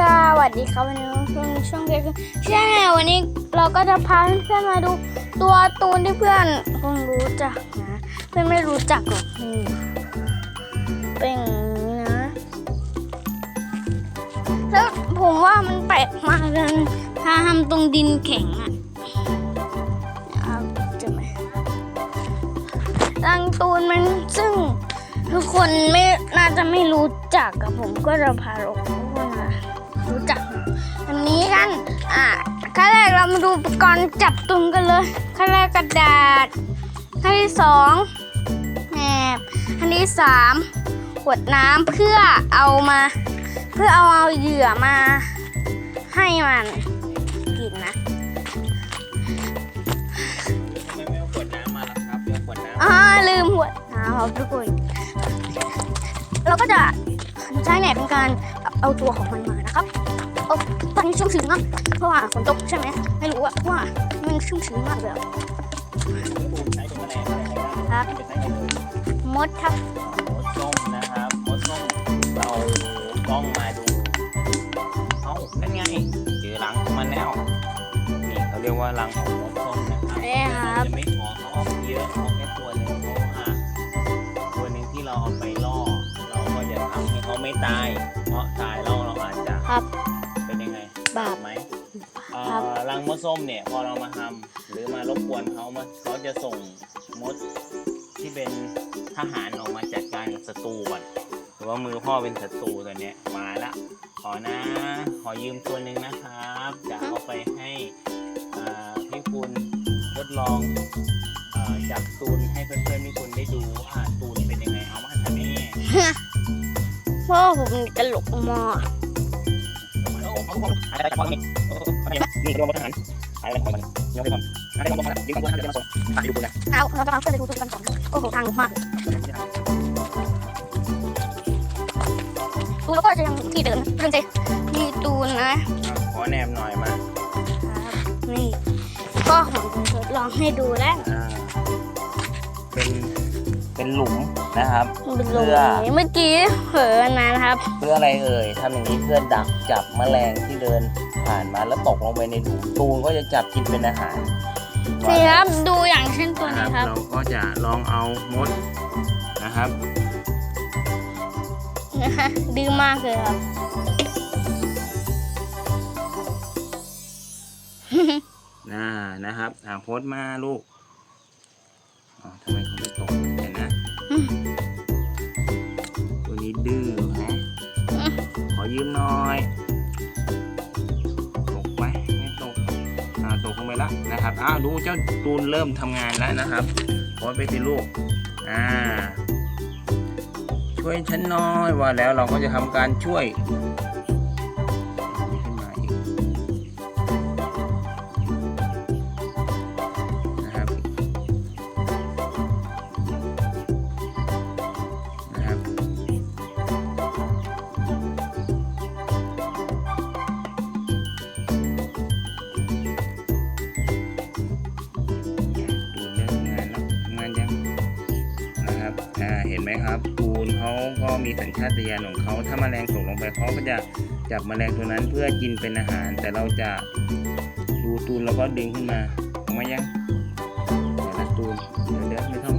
สวัสดีครับวันนี้ช่วงช่วงเด็กใช่ไงวันนี้เราก็จะพาเพื่อนๆมาดูตัวตูนที่เพื่อนคงรู้จักนะเพื่อนไม่รู้จักหรอกเป็นนี้นะแล้วผมว่ามันแปลกมากเลยถ้าทำตรงดินแข็งอะจะไหมรังตูนมันซึ่งทุกคนไม่น่าจะไม่รู้จักกับผมก็จะพาทุกมา รู้จักอันนี้กันอะขั้นแรกเรามาดูอุปกรณ์จับตุงกันเลยขั้นแรกกระดาษขั้นที่สองแหนบขั้นที่สามขวดน้ำเพื่อเอามา เพื่อเอาเอาเหยื่อมา ให้มันกินนะทำไมไม่เอาขวดน้ำมาล่ะครับเดี๋ยวขวดน้ำอ่าลืมขวดน้ำครับทุกคนเราก็จะใช้แหนบเป็นการ เอาตัวของมันมานะครับเอาตอนนี้ชุ่มชื้นมากเพราะว่าฝนตกใช่ไหมไม่รู้อะว่ามันชุ่มชื้นมากเลยอะปูนใช้เป็นแมลงอะไรบ้างครับเป็นไงเลยมดครับมดส้มนะครับมดส้มเรากล้องมาดูเอ้านั่นไงเจอรังของมันแล้วนี่เขาเรียกว่ารังของมดส้มนะครับนี่ครับจะไม่ขอเขาออกเยอะเอาแค่ตัวหนึ่งเพราะว่าตัวหนึ่งที่เราเอาไปล่อเราก็จะทำให้เขาไม่ตายเพราะตายแล้วเราอาจจะครับ เป็นยังไงบาป ไหมเอ่อครับรังมดส้มเนี่ยพอเรามาทำหรือมารบกวนเขามาเขาจะส่งมดที่เป็นทหารออกมาจัดการกับศัตรูก่อนหรือว่ามือพ่อเป็นศัตรูตัวเนี้ยมาละขอนะขอยืมตัวหนึ่งนะครับ จะเอาไปให้อ่าพี่คุณทดลองเอ่อจับตูนให้เพื่อนๆพี่คุณได้ดูว่าตูนเป็นยังไงเอามาทำนี่เพราะว่าผมตลกมออะไรของมันนี่รวมทหารอะไรของมันยกให้ผมอะไรของมันยิงกันจะมาส่งถ่ายดูนะเอาเราจะมาเพื่อนไปดูตัวกันก่อนโอ้โหทางมากตูนแล้วก็จะยังที่เดินเรื่องใจมีตูนนะขอแนมหน่อยมานี่ก็ผมทดลองให้ดูแล้วเป็น เป็นหลุมนะครับ เป็นลงนี้เมื่อกี้เผลอนะครับ เพื่ออะไรเอ่ยทำอย่างนี้เพื่อดักจับแมลงที่เดินผ่านมาแล้วตกลงไปในหลุมตูนก็จะจับกินเป็นอาหารนี่ครับดูอย่างเช่นตัวนะนี้คครัรับบเราก็จะลองเอามดนะครับนะฮะดื้อมากเลยครับน่านะครับอ่าโพสต์มาลูกอ๋อทำไมเขาไม่ตกเห็นนะ ตัวนี้ดื้อฮะขอยืมหน่อย ตกไหมไม่ตก อ่า ตกลงไปแล้วนะครับ อ้าว ดูเจ้าตูนเริ่มทำงานแล้วนะครับโพสไปสิลูก อ่า ช่วยฉันหน้อยว่าแล้วเราก็จะทำการช่วย เห็นไหมครับปูนเขาก็มีสัญชาตญาณของเขาถ้ามาแมลงตกลงไปเขาก็จะจับมแมลงตัวนั้นเพื่อกินเป็นอาหาร แต่เราจะดูตูนแล้วก็ดึงขึ้นมาออกมายังแต่ละตูนเดี๋ยวไม่ต้อง